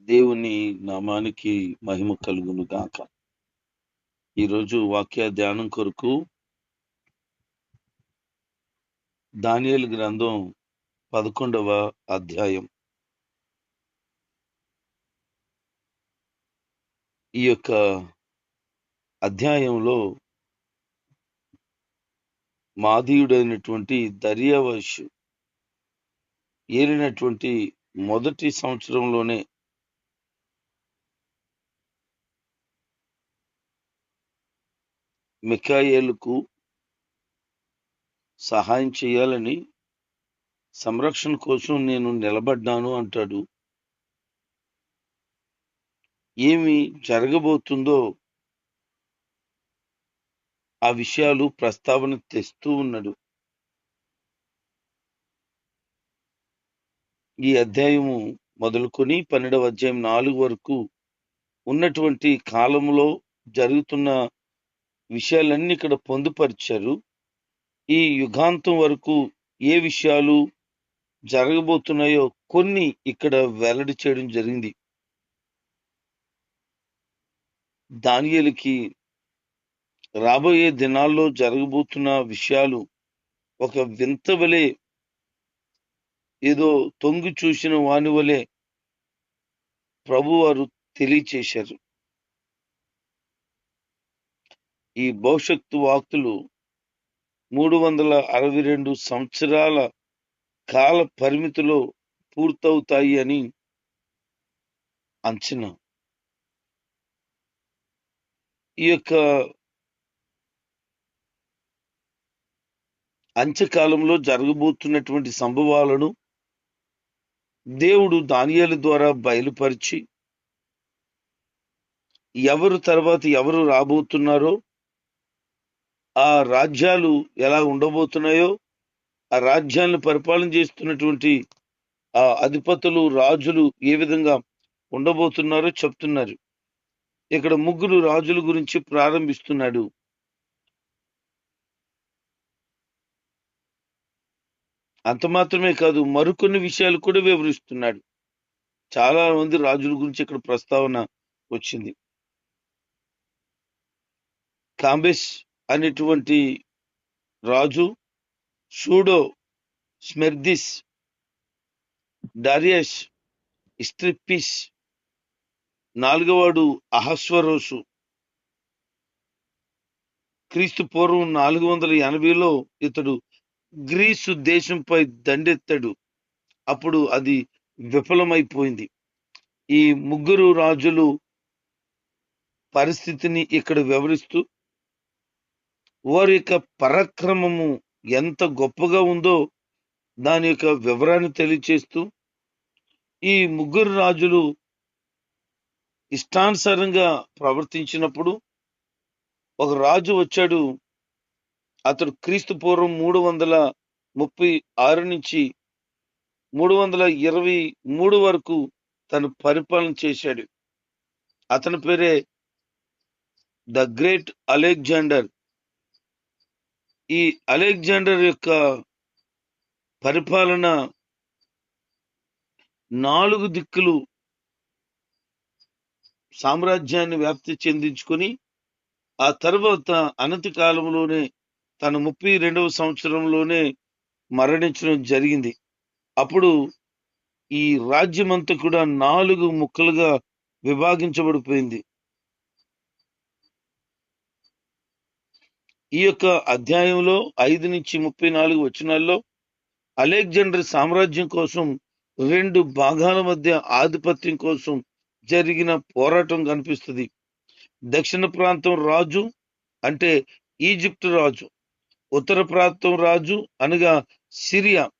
దేవుని నామానికి మహిమ కలుగును గాక. ఈరోజు వాక్య ధ్యానం కొరకు దానియల్ గ్రంథం పదకొండవ అధ్యాయం. ఈ యొక్క అధ్యాయంలో మాదీయుడైనటువంటి దర్యావశు ఏలినటువంటి మొదటి సంవత్సరంలోనే మిఖాయేలుకు సహాయం చేయాలని సంరక్షణ కోసం నేను నిలబడ్డాను అంటాడు. ఏమి జరగబోతుందో ఆ విషయాలు ప్రస్తావన తెస్తూ ఉన్నాడు. ఈ అధ్యాయము మొదలుకొని పన్నెండవ అధ్యాయం నాలుగు వరకు ఉన్నటువంటి కాలంలో జరుగుతున్న విషయాలన్నీ ఇక్కడ పొందుపరిచారు. ఈ యుగాంతం వరకు ఏ విషయాలు జరగబోతున్నాయో కొన్ని ఇక్కడ వెల్లడి చేయడం జరిగింది. దానియలకి రాబోయే దినాల్లో జరగబోతున్న విషయాలు ఒక వింత వలె ఏదో తొంగి చూసిన వాని వలె ప్రభువారు తెలియచేశారు. ఈ భవిష్యత్తు వాక్తులు మూడు వందల అరవై రెండు సంవత్సరాల కాల పరిమితిలో పూర్తవుతాయి అని అంచనా. ఈ యొక్క అంత్యకాలంలో జరగబోతున్నటువంటి సంభవాలను దేవుడు దానియాల ద్వారా బయలుపరిచి ఎవరు తర్వాత ఎవరు రాబోతున్నారో ఆ రాజ్యాలు ఎలా ఉండబోతున్నాయో ఆ రాజ్యాలను పరిపాలన చేస్తున్నటువంటి ఆ అధిపతులు రాజులు ఏ విధంగా ఉండబోతున్నారో చెప్తున్నారు. ఇక్కడ ముగ్గురు రాజుల గురించి ప్రారంభిస్తున్నాడు. అంత మాత్రమే కాదు మరికొన్ని విషయాలు కూడా వివరిస్తున్నాడు. చాలా మంది రాజుల గురించి ఇక్కడ ప్రస్తావన వచ్చింది. కాంబేస్ అనేటువంటి రాజు సూడో స్మెర్దిస్ డారియస్ ఇస్ట్రిప్పిస్ నాలుగవాడు అహస్వరోసు. క్రీస్తు పూర్వం నాలుగు వందల ఎనభైలో ఇతడు గ్రీసు దేశంపై దండెత్తాడు. అప్పుడు అది విఫలమైపోయింది. ఈ ముగ్గురు రాజులు పరిస్థితిని ఇక్కడ వివరిస్తూ వారి యొక్క పరాక్రమము ఎంత గొప్పగా ఉందో దాని యొక్క వివరాన్ని తెలియచేస్తూ ఈ ముగ్గురు రాజులు ఇష్టానుసారంగా ప్రవర్తించినప్పుడు ఒక రాజు వచ్చాడు. అతడు క్రీస్తు పూర్వం మూడు వందల ముప్పై ఆరు నుంచి మూడు వందల ఇరవై మూడు వరకు తను పరిపాలన చేశాడు. అతని పేరే ద గ్రేట్ అలెగ్జాండర్. ఈ అలెగ్జాండర్ యొక్క పరిపాలన నాలుగు దిక్కులు సామ్రాజ్యాన్ని వ్యాప్తి చెందించుకొని ఆ తర్వాత అనతి కాలంలోనే తన ముప్పై రెండవ సంవత్సరంలోనే మరణించడం జరిగింది. అప్పుడు ఈ రాజ్యమంతా కూడా నాలుగు ముక్కలుగా విభాగించబడిపోయింది. ఈ యొక్క అధ్యాయంలో ఐదు నుంచి ముప్పై నాలుగు వచనాల్లో అలెగ్జాండర్ సామ్రాజ్యం కోసం రెండు భాగాల మధ్య ఆధిపత్యం కోసం జరిగిన పోరాటం కనిపిస్తుంది. దక్షిణ ప్రాంతం రాజు అంటే ఈజిప్ట్ రాజు. ఉత్తర ప్రాంతం రాజు అనగా సిరియా.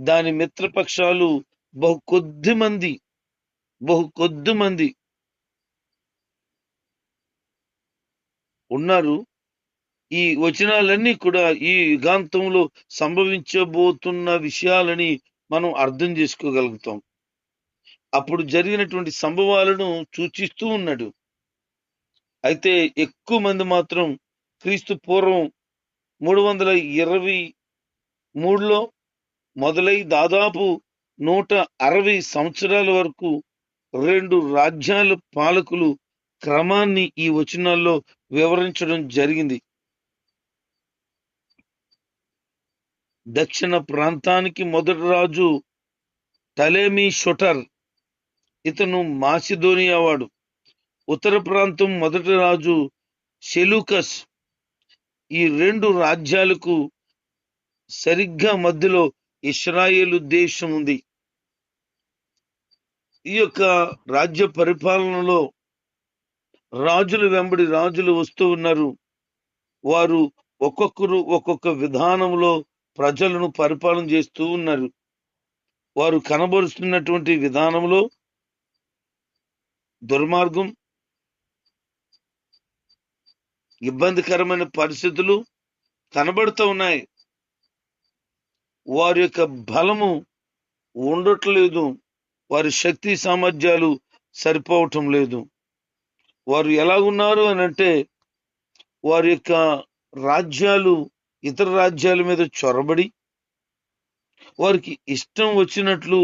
దాని మిత్రపక్షాలు బహు కొద్ది మంది బహు కొద్ది మంది ఉన్నారు. ఈ వచనాలన్నీ కూడా ఈ యుగాంతంలో సంభవించబోతున్న విషయాలని మనం అర్థం చేసుకోగలుగుతాం. అప్పుడు జరిగినటువంటి సంభవాలను సూచిస్తూ ఉన్నాడు. అయితే ఎక్కువ మంది మాత్రం క్రీస్తు పూర్వం మూడు వందల ఇరవై మూడులో మొదలై దాదాపు నూట అరవై సంవత్సరాల వరకు రెండు రాజ్యాల పాలకులు క్రమాన్ని ఈ వచనాల్లో వివరించడం జరిగింది. దక్షిణ ప్రాంతానికి మొదటి రాజు టలేమీ షొటర్. ఇతను మాసిదోనియావాడు ఉత్తర ప్రాంతం మొదటి రాజు సెలూకస్ ఈ రెండు రాజ్యాలకు సరిగ్గా మధ్యలో ఇస్రాయేలు దేశం ఉంది. ఈ యొక్క రాజ్య పరిపాలనలో రాజులు వెంబడి రాజులు వస్తూ ఉన్నారు. వారు ఒక్కొక్కరు ఒక్కొక్క విధానంలో ప్రజలను పరిపాలన చేస్తూ ఉన్నారు. వారు కనబరుస్తున్నటువంటి విధానంలో దుర్మార్గం ఇబ్బందికరమైన పరిస్థితులు కనబడుతూ ఉన్నాయి. వారి యొక్క బలము ఉండట్లేదు. వారి శక్తి సామర్థ్యాలు సరిపోవటం లేదు. వారు ఎలాగున్నారు అని అంటే వారి యొక్క రాజ్యాలు ఇతర రాజ్యాల మీద చొరబడి వారికి ఇష్టం వచ్చినట్లు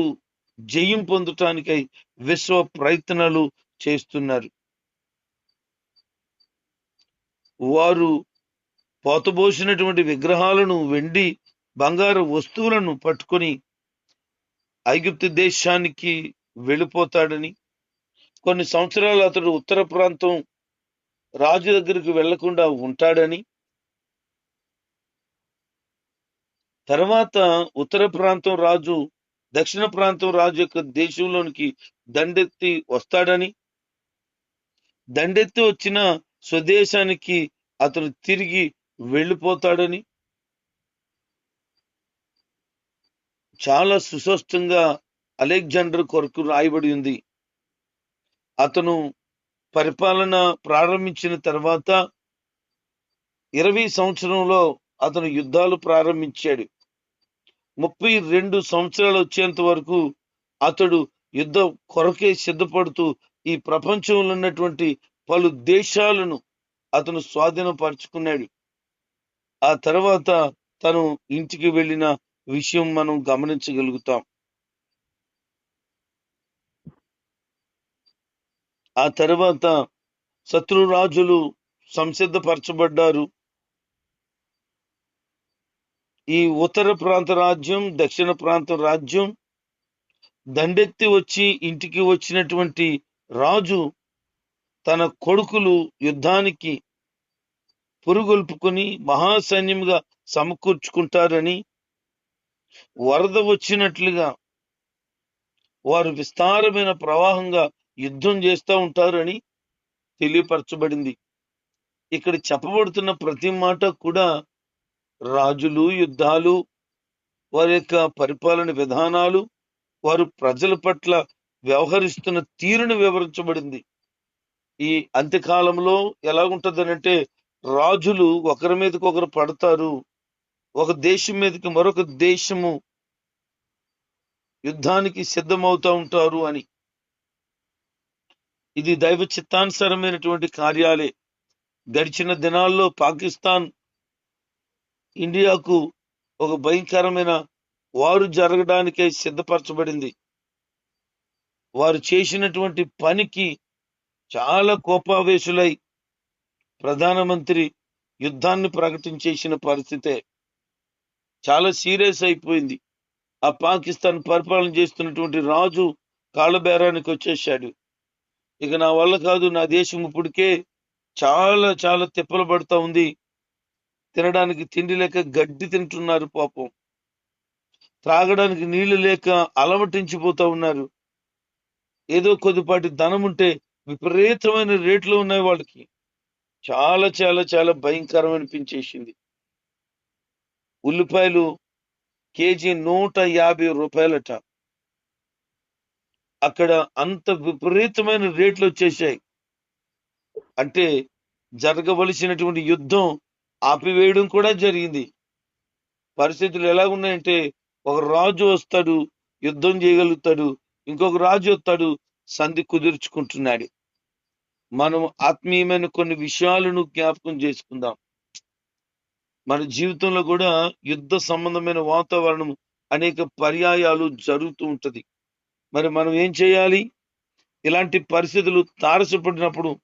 జయం పొందటానికై విశ్వ ప్రయత్నాలు చేస్తున్నారు. వారు పోతబోసినటువంటి విగ్రహాలను వెండి బంగారు వస్తువులను పట్టుకొని ఐగుప్తు దేశానికి వెళ్ళిపోతాడని కొన్ని సంవత్సరాలు అతడు ఉత్తర ప్రాంతం రాజు దగ్గరికి వెళ్ళకుండా ఉంటాడని తర్వాత ఉత్తర ప్రాంతం రాజు దక్షిణ ప్రాంతం రాజు యొక్క దేశంలోనికి దండెత్తి వస్తాడని దండెత్తి వచ్చిన స్వదేశానికి అతను తిరిగి వెళ్ళిపోతాడని చాలా సుస్పష్టంగా అలెగ్జాండర్ కొరకు రాయబడి ఉంది. అతను పరిపాలన ప్రారంభించిన తర్వాత ఇరవై సంవత్సరంలో అతను యుద్ధాలు ప్రారంభించాడు. ముప్పై రెండు సంవత్సరాలు వచ్చేంత వరకు అతడు యుద్ధ కొరకే సిద్ధపడుతూ ఈ ప్రపంచంలో ఉన్నటువంటి పలు దేశాలను అతను స్వాధీనపరుచుకున్నాడు. ఆ తర్వాత తను ఇంటికి వెళ్ళిన విషయం మనం గమనించగలుగుతాం. ఆ తర్వాత శత్రురాజులు సంసిద్ధపరచబడ్డారు. ఈ ఉత్తర ప్రాంత రాజ్యం దక్షిణ ప్రాంత రాజ్యం దండెత్తి వచ్చి ఇంటికి వచ్చినటువంటి రాజు తన కొడుకులు యుద్ధానికి పురుగొల్పుకొని మహాసైన్యంగా సమకూర్చుకుంటారని వరద వచ్చినట్లుగా వారు విస్తారమైన ప్రవాహంగా యుద్ధం చేస్తూ ఉంటారని తెలియపరచబడింది. ఇక్కడ చెప్పబడుతున్న ప్రతి మాట కూడా రాజులు యుద్ధాలు వారి యొక్క పరిపాలన విధానాలు వారు ప్రజల పట్ల వ్యవహరిస్తున్న తీరును వివరించబడింది. ఈ అంత్యకాలంలో ఎలా ఉంటుందంటే రాజులు ఒకరి మీదకి ఒకరు పడతారు. ఒక దేశం మీదకి మరొక దేశము యుద్ధానికి సిద్ధమవుతూ ఉంటారు అని. ఇది దైవ చిత్తానుసారమైనటువంటి కార్యాలే. గడిచిన దినాల్లో పాకిస్తాన్ ఇండియాకు ఒక భయంకరమైన వారు జరగడానికే సిద్ధపరచబడింది. వారు చేసినటువంటి పనికి చాలా కోపావేశులై ప్రధానమంత్రి యుద్ధాన్ని ప్రకటించేసిన పరిస్థితే చాలా సీరియస్ అయిపోయింది. ఆ పాకిస్తాన్ పరిపాలన చేస్తున్నటువంటి రాజు కాళ్ళబేరానికి వచ్చేసాడు ఇక నా వల్ల కాదు నా దేశం ఇప్పటికే చాలా చాలా తిప్పలు పడుతూ ఉంది. తినడానికి తిండి లేక గడ్డి తింటున్నారు పాపం. త్రాగడానికి నీళ్ళు లేక అలమటించిపోతా ఉన్నారు. ఏదో కొద్దిపాటి ధనం ఉంటే విపరీతమైన రేట్లు ఉన్నాయి వాళ్ళకి. చాలా చాలా చాలా భయంకరం అనిపించేసింది. ఉల్లిపాయలు కేజీ నూట యాభై రూపాయలట. అక్కడ అంత విపరీతమైన రేట్లు వచ్చేసాయి అంటే జరగవలసినటువంటి యుద్ధం ఆపివేయడం కూడా జరిగింది. పరిస్థితులు ఎలా ఉన్నాయంటే ఒక రాజు వస్తాడు యుద్ధం చేయగలుగుతాడు ఇంకొక రాజు వస్తాడు సంధి కుదుర్చుకుంటున్నాడు. మనం ఆత్మీయమైన కొన్ని విషయాలను జ్ఞాపకం చేసుకుందాం. మన జీవితంలో కూడా యుద్ధ సంబంధమైన వాతావరణం అనేక పర్యాయాలు జరుగుతూ ఉంటది. మరి మనం ఏం చేయాలి? ఇలాంటి పరిస్థితులు తారసపడినప్పుడు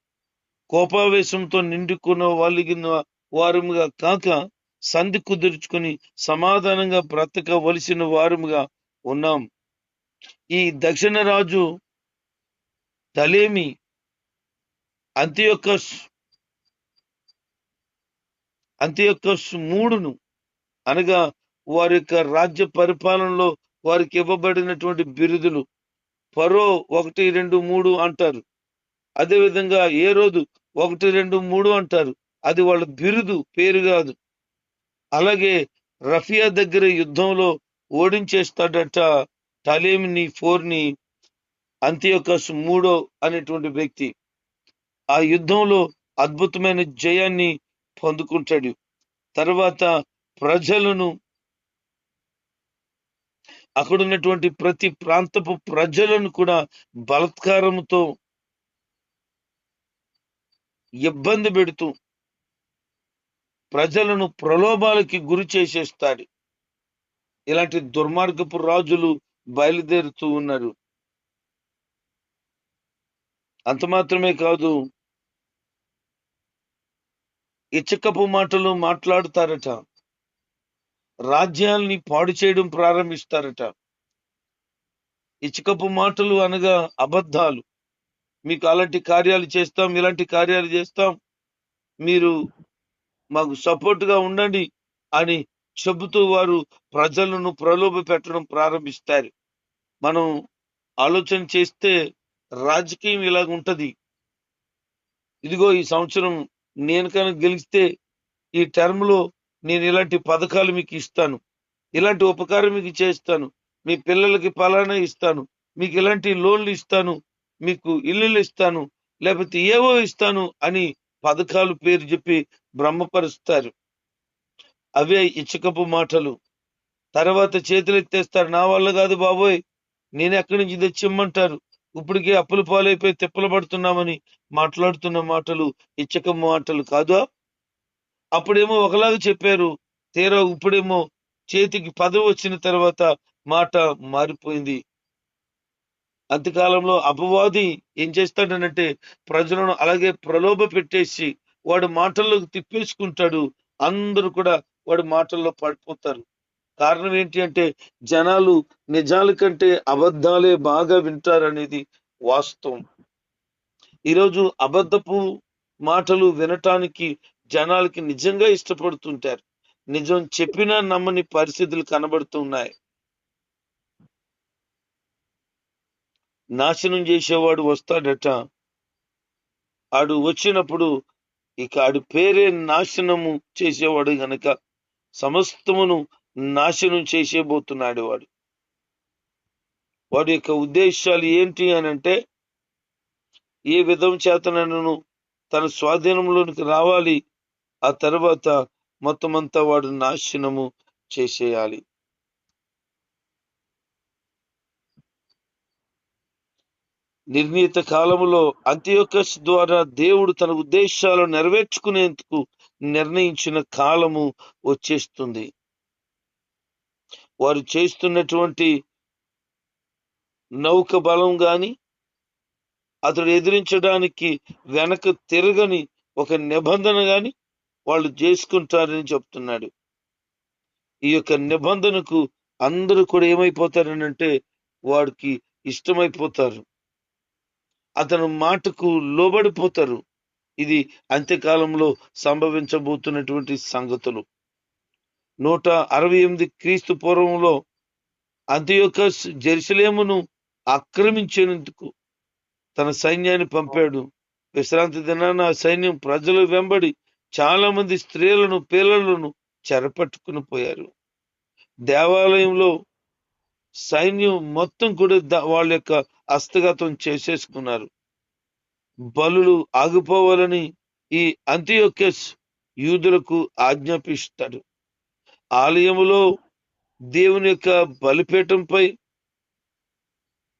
కోపావేశంతో నిండుకున్న వాళ్ళగిన వారముగా కాక సంధి కుదుర్చుకుని సమాధానంగా బ్రతకవలసిన వారముగా ఉన్నాం. ఈ దక్షిణ రాజు తలేమి అంత్యొక్కస్ అంత్యొక్కస్ మూడును అనగా వారి యొక్క రాజ్య పరిపాలనలో వారికి ఇవ్వబడినటువంటి బిరుదులు. పరో ఒకటి రెండు మూడు అంటారు. అదే విధంగా ఏ రోజు ఒకటి రెండు మూడు అంటారు. అది వాళ్ళ బిరుదు పేరు కాదు. అలాగే రఫియా దగ్గర యుద్ధంలో ఓడించేస్తాడట టలేమిని ఫోర్ని అంత్యోకస్ మూడో అనేటువంటి వ్యక్తి. ఆ యుద్ధంలో అద్భుతమైన జయాన్ని పొందుకుంటాడు. తర్వాత ప్రజలను అక్కడ ఉన్నటువంటి ప్రతి ప్రాంతపు ప్రజలను కూడా బలత్కారంతో ఇబ్బంది పెడుతూ ప్రజలను ప్రలోభాలకి గురి చేసేస్తాడు. ఇలాంటి దుర్మార్గపు రాజులు బయలుదేరుతూ ఉన్నారు. అంత మాత్రమే కాదు ఇచ్చకపు మాటలు మాట్లాడుతారట. రాజ్యాల్ని పాడు చేయడం ప్రారంభిస్తారట. ఇచ్చకపు మాటలు అనగా అబద్ధాలు. మీకు అలాంటి కార్యాలు చేస్తాం ఇలాంటి కార్యాలు చేస్తాం. మీరు మాకు సపోర్ట్గా ఉండండి అని చెబుతూ వారు ప్రజలను ప్రలోభ పెట్టడం ప్రారంభిస్తారు. మనం ఆలోచన చేస్తే రాజకీయం ఇలాగ ఉంటది. ఇదిగో ఈ సంవత్సరం నేను కనుక గెలిస్తే ఈ టర్మ్లో నేను ఇలాంటి పథకాలు మీకు ఇస్తాను. ఇలాంటి ఉపకారం మీకు చేస్తాను. మీ పిల్లలకి పలానా ఇస్తాను. మీకు ఇలాంటి లోన్లు ఇస్తాను. మీకు ఇల్లులు ఇస్తాను. లేకపోతే ఏవో ఇస్తాను అని పథకాలు పేరు చెప్పి బ్రహ్మపరుస్తారు. అవే ఇచ్చకపు మాటలు. తర్వాత చేతులు ఎత్తేస్తారు నా వల్ల కాదు బాబోయ్ నేను ఎక్కడి నుంచి తెచ్చిమ్మంటారు? ఇప్పటికే అప్పుల పాలైపోయి తిప్పలు పడుతున్నామని మాట్లాడుతున్న మాటలు ఇచ్చక మాటలు కాదా? అప్పుడేమో ఒకలాగా చెప్పారు. తీరా ఇప్పుడేమో చేతికి పదవి వచ్చిన తర్వాత మాట మారిపోయింది. అంతకాలంలో అపవాది ఏం చేస్తాడనంటే ప్రజలను అలాగే ప్రలోభ పెట్టేసి వాడు మాటల్లోకి తిప్పేసుకుంటాడు. అందరూ కూడా వాడి మాటల్లో పడిపోతారు. కారణం ఏంటి అంటే జనాలు నిజాల కంటే అబద్ధాలే బాగా వింటారనేది వాస్తవం. ఈరోజు అబద్ధపు మాటలు వినటానికి జనాలకి నిజంగా ఇష్టపడుతుంటారు. నిజం చెప్పినా నమ్మని పరిస్థితులు కనబడుతున్నాయి. నాశనం చేసేవాడు వస్తాడట. ఆడు వచ్చినప్పుడు ఇక ఆడి పేరే నాశనము చేసేవాడు గనక సమస్తమును నాశనం చేసేబోతున్నాడు వాడు. వాడి యొక్క ఉద్దేశాలు ఏంటి అని అంటే ఏ విధం చేత నన్ను తన స్వాధీనంలోనికి రావాలి ఆ తర్వాత మొత్తం అంతా వాడు నాశనము చేసేయాలి. నిర్ణీత కాలములో అంత్యోకస్ ద్వారా దేవుడు తన ఉద్దేశాలను నెరవేర్చుకునేందుకు నిర్ణయించిన కాలము వచ్చేస్తుంది. వారు చేస్తున్నటువంటి నౌక బలం గాని అతడు ఎదిరించడానికి వెనక తిరగని ఒక నిబంధన గాని వాళ్ళు చేసుకుంటారని చెప్తున్నాడు. ఈ యొక్క నిబంధనకు అందరూ కూడా ఏమైపోతారనంటే వాడికి ఇష్టమైపోతారు. అతను మాటకు లోబడిపోతారు. ఇది అంత్యకాలంలో సంభవించబోతున్నటువంటి సంగతులు. నూట అరవై ఎనిమిది క్రీస్తు పూర్వంలో అంత్యోకస్ జెరుసలేమును ఆక్రమించేందుకు తన సైన్యాన్ని పంపాడు. విశ్రాంతి దినాన ఆ సైన్యం ప్రజలు వెంబడి చాలా మంది స్త్రీలను పిల్లలను చెరపట్టుకుని పోయారు. దేవాలయంలో సైన్యం మొత్తం కూడా వాళ్ళ యొక్క హస్తగతం చేసేసుకున్నారు. బలులు ఆగిపోవాలని ఈ అంత్యోకెస్ యూదులకు ఆజ్ఞాపిస్తాడు. ఆలయములో దేవుని యొక్క బలిపీఠంపై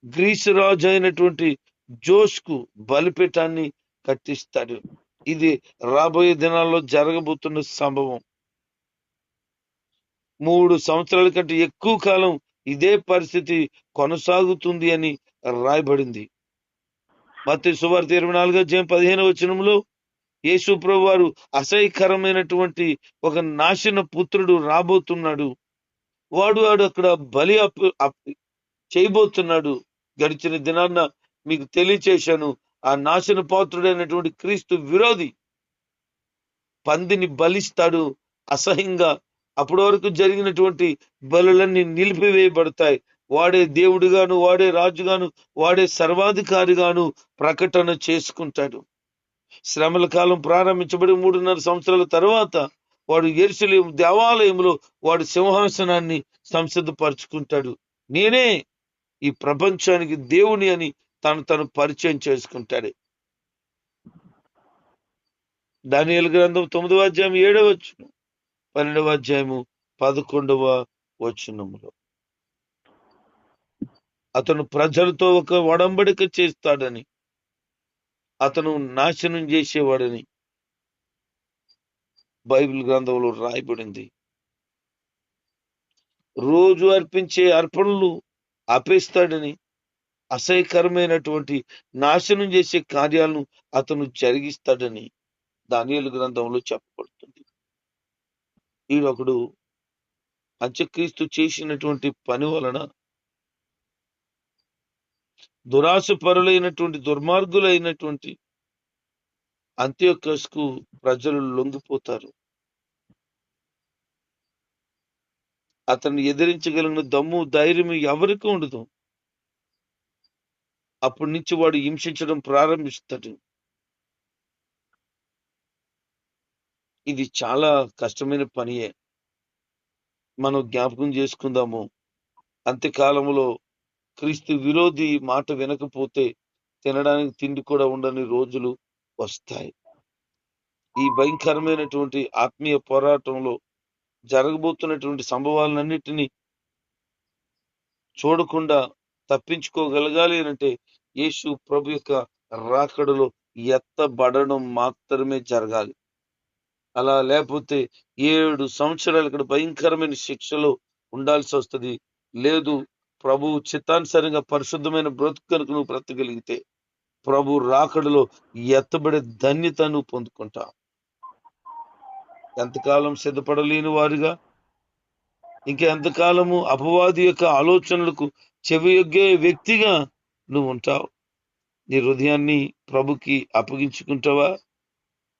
గ్రీసు రాజు అయినటువంటి జోష్కు బలిపీఠాన్ని కట్టిస్తాడు. ఇది రాబోయే దినాల్లో జరగబోతున్న సంభవం. మూడు సంవత్సరాల కంటే ఎక్కువ కాలం ఇదే పరిస్థితి కొనసాగుతుంది అని రాయబడింది. మత్తి సువార్త ఇరవై నాలుగు అధ్యాయం పదిహేను వచనంలో యేసు ప్రభు వారు అసహ్యకరమైనటువంటి ఒక నాశన పుత్రుడు రాబోతున్నాడు. వాడు వాడు అక్కడ బలి చేయబోతున్నాడు. గడిచిన దినాన్న మీకు తెలియచేశాను ఆ నాశన పాత్రుడైనటువంటి క్రీస్తు విరోధి పందిని బలిస్తాడు అసహ్యంగా అప్పటి వరకు జరిగినటువంటి బలులన్నీ నిలిపివేయబడతాయి. వాడే దేవుడిగాను వాడే రాజుగాను వాడే సర్వాధికారిగాను ప్రకటన చేసుకుంటాడు. శ్రమల కాలం ప్రారంభించబడి మూడున్నర సంవత్సరాల తర్వాత వాడు ఎరుసలేం దేవాలయంలో వాడు సింహాసనాన్ని సంసిద్ధపరుచుకుంటాడు. నేనే ఈ ప్రపంచానికి దేవుని అని తను తను పరిచయం చేసుకుంటాడు. దానియల్ గ్రంథం తొమ్మిదవ అధ్యాయం ఏడవ వచ్చును పన్నెండవ అధ్యాయము పదకొండవ వచనములో. అతను ప్రజలతో ఒక ఒడంబడిక చేస్తాడని అతను నాశనం చేసేవాడని బైబిల్ గ్రంథంలో రాయబడింది. రోజు అర్పించే అర్పణలు ఆపేస్తాడని అసహ్యకరమైనటువంటి నాశనం చేసే కార్యాలను అతను జరిగిస్తాడని దానియలు గ్రంథంలో చెప్పబడుతుంది. ఈడొకడు అంత్యక్రీస్తు చేసినటువంటి పని వలన దురాశ పరులైనటువంటి దుర్మార్గులైనటువంటి అంత్యోకస్కు ప్రజలు లొంగిపోతారు. అతన్ని ఎదిరించగలిగిన దమ్ము ధైర్యం ఎవరికి ఉండదు. అప్పటి నుంచి వాడు హింసించడం ప్రారంభిస్తాడు. ఇది చాలా కష్టమైన పనియే. మనం జ్ఞాపకం చేసుకుందాము. అంత్యకాలంలో క్రీస్తు విరోధి మాట వినకపోతే తినడానికి తిండి కూడా ఉండని రోజులు వస్తాయి. ఈ భయంకరమైనటువంటి ఆత్మీయ పోరాటంలో జరగబోతున్నటువంటి సంభవాలన్నిటినీ చూడకుండా తప్పించుకోగలగాలి అంటే యేసు ప్రభు యొక్క రాకడలో ఎత్తబడడం మాత్రమే జరగాలి. అలా లేకపోతే ఏడు సంవత్సరాలు ఇక్కడ భయంకరమైన శిక్షలో ఉండాల్సి వస్తుంది. లేదు ప్రభు చిత్తానుసారంగా పరిశుద్ధమైన బ్రతుకు కనుక నువ్వు బ్రతకగలిగితే ప్రభు రాకడలో ఎత్తబడే ధన్యత నువ్వు పొందుకుంటావు. ఎంతకాలం సిద్ధపడలేని వారుగా ఇంకా ఎంతకాలము అపవాది యొక్క ఆలోచనలకు చెవియొగ్గే వ్యక్తిగా నువ్వు ఉంటావు. నీ హృదయాన్ని ప్రభుకి అప్పగించుకుంటావా?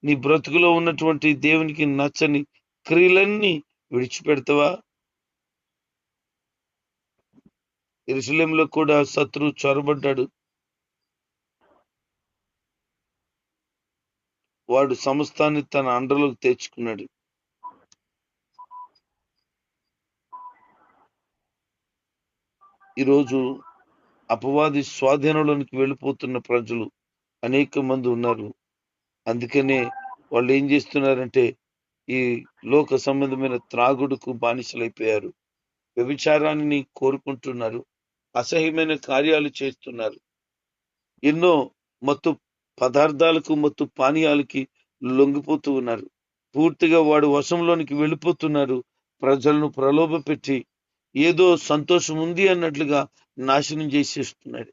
నీ బ్రతుకులో ఉన్నటువంటి దేవునికి నచ్చని క్రియలన్నీ విడిచిపెడతావా? ఎరుసలేంలో కూడా శత్రువు చొరబడ్డాడు. వాడు సమస్తాన్ని తన అండలోకి తెచ్చుకున్నాడు. ఈరోజు అపవాది స్వాధీనంలోనికి వెళ్ళిపోతున్న ప్రజలు అనేక మంది ఉన్నారు. అందుకనే వాళ్ళు ఏం చేస్తున్నారంటే ఈ లోక సంబంధమైన త్రాగుడుకు బానిసలైపోయారు. వ్యభిచారాన్ని కోరుకుంటున్నారు. అసహ్యమైన కార్యాలు చేస్తున్నారు. ఎన్నో మత్తు పదార్థాలకు మత్తు పానీయాలకి లొంగిపోతూ ఉన్నారు. పూర్తిగా వాడు వశంలోనికి వెళ్ళిపోతున్నారు. ప్రజలను ప్రలోభ పెట్టి ఏదో సంతోషం ఉంది అన్నట్లుగా నాశనం చేసేస్తున్నాడు.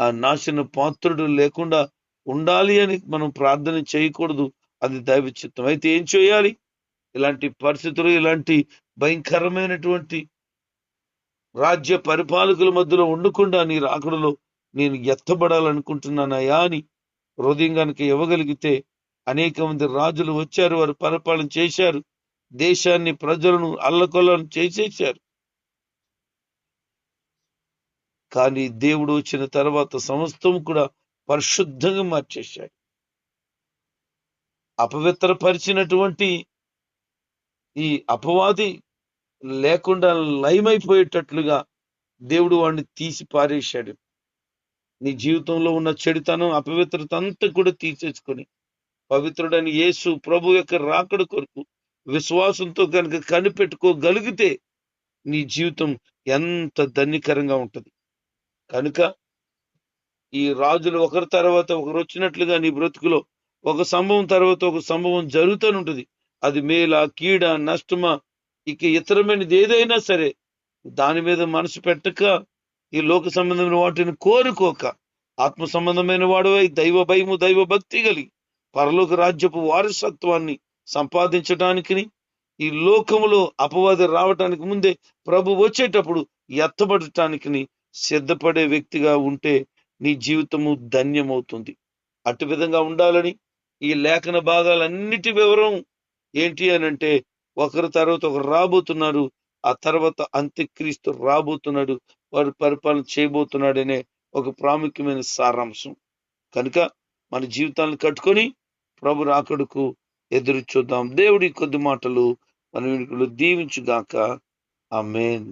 ఆ నాశన పాత్రుడు లేకుండా ఉండాలి అని మనం ప్రార్థన చేయకూడదు. అది దైవ చిత్తం అయితే ఏం చేయాలి? ఇలాంటి పరిస్థితులు ఇలాంటి భయంకరమైనటువంటి రాజ్య పరిపాలకుల మధ్యలో ఉండకుండా నీ రాకడలో నేను ఎత్తబడాలనుకుంటున్నానయా అని హృదయం కనుక ఇవ్వగలిగితే అనేక మంది రాజులు వచ్చారు వారు పరిపాలన చేశారు దేశాన్ని ప్రజలను అల్లకొల్లను చేసేసారు కానీ దేవుడు వచ్చిన తర్వాత సమస్తం కూడా పరిశుద్ధంగా మార్చేశాడు. అపవిత్రపరిచినటువంటి ఈ అపవాది లేకుండా లయమైపోయేటట్లుగా దేవుడు వాడిని తీసి పారేశాడు. నీ జీవితంలో ఉన్న చెడుతనం అపవిత్రత అంతా కూడా తీసేసుకొని పవిత్రుడని యేసు ప్రభు యొక్క రాకడ కొరకు విశ్వాసంతో కనుక కనిపెట్టుకోగలిగితే నీ జీవితం ఎంత ధన్యకరంగా ఉంటుంది. కనుక ఈ రాజులు ఒకరి తర్వాత ఒకరు వచ్చినట్లుగా నీ బ్రతుకులో ఒక సంభవం తర్వాత ఒక సంభవం జరుగుతూనే ఉంటుంది. అది మేల కీడ నష్టమా ఇక ఇతరమైనది ఏదైనా సరే దాని మీద మనసు పెట్టక ఈ లోక సంబంధమైన వాటిని కోరుకోక ఆత్మ సంబంధమైన వాడవై దైవ భయము దైవ భక్తి కలిగి పరలోక రాజ్యపు వారసత్వాన్ని సంపాదించడానికి ఈ లోకములో అపవాది రావటానికి ముందే ప్రభు వచ్చేటప్పుడు ఎత్తబడటానికి సిద్ధపడే వ్యక్తిగా ఉంటే నీ జీవితము ధన్యమవుతుంది. అటు విధంగా ఉండాలని ఈ లేఖన భాగాలన్నిటి వివరం ఏంటి అని అంటే ఒకరి తర్వాత ఒకరు రాబోతున్నారు ఆ తర్వాత అంత్యక్రీస్తు రాబోతున్నాడు వాడు పరిపాలన చేయబోతున్నాడనే ఒక ప్రాముఖ్యమైన సారాంశం. కనుక మన జీవితాలను కట్టుకొని ప్రభు రాకడుకు ఎదురు చూద్దాం. దేవుడి కొద్ది మాటలు మన వెనుకలు దీవించుగాక. ఆమెన్.